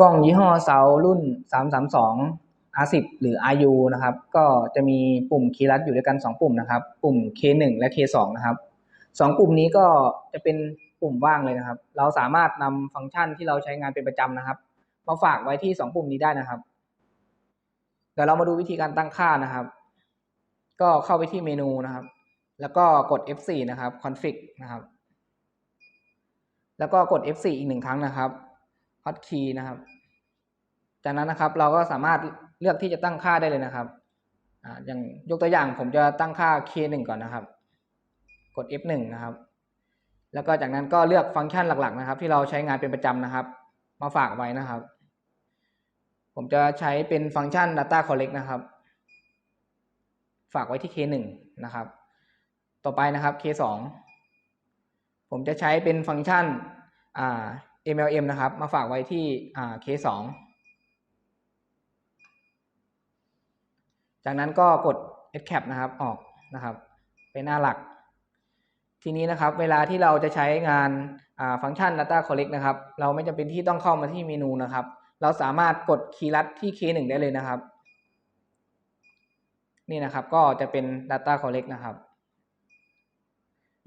กล้องยี่ห้อเซารุ่น 332 R10 หรือ RU นะครับ ก็จะมีปุ่มคีย์ลัดอยู่ด้วยกัน 2 ปุ่มนะครับ ปุ่ม K1 และ K2 นะครับ 2 ปุ่มนี้ก็จะเป็นปุ่มว่างเลยนะครับ เราสามารถนำฟังก์ชันที่เราใช้งานเป็นประจำนะครับ มาฝากไว้ที่ 2 ปุ่มนี้ได้นะครับเดี๋ยวเรามาดูวิธีการตั้งค่านะครับ ก็เข้าไปที่เมนูนะครับ แล้วก็กด F4 นะครับ config นะครับ แล้วก็กด F4 อีกหนึ่งครั้งนะครับ hotkey นะครับ จากนั้นนะครับเราก็สามารถเลือกที่จะตั้งค่าได้เลยนะครับอ่าอย่างยกตัวอย่างผมจะตั้งค่า K1 ก่อนนะครับ กด F1 นะครับ แล้วก็จากนั้นก็เลือกฟังก์ชันหลักๆ นะครับ ที่เราใช้งานเป็นประจำนะครับ มาฝากไว้นะครับ ผมจะใช้เป็นฟังก์ชัน data collect นะครับ ฝากไว้ที่ K1 นะครับ ต่อไปนะครับ K2 ผมจะใช้เป็นฟังก์ชัน MLM นะครับ มาฝากไว้ที่อ่า K2 จากนั้นก็กด Escape นะครับออกนะครับไปหน้าหลัก ทีนี้นะครับเวลาที่เราจะใช้งานฟังก์ชัน Data Collect นะครับ เราไม่จำเป็นที่ต้องเข้ามาที่เมนูนะครับ เราสามารถกดคีย์ลัดที่ K1 ได้เลยนะครับ นี่นะครับก็จะเป็น Data Collect นะครับ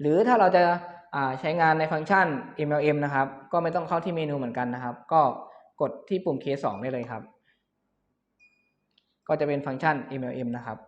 หรือถ้าเราจะ ใช้งานในฟังก์ชัน MLM นะครับ ก็ไม่ต้องเข้าที่เมนูเหมือนกันนะครับ ก็กดที่ปุ่ม K2 ได้เลยครับ ก็จะเป็นฟังก์ชัน MLM นะครับ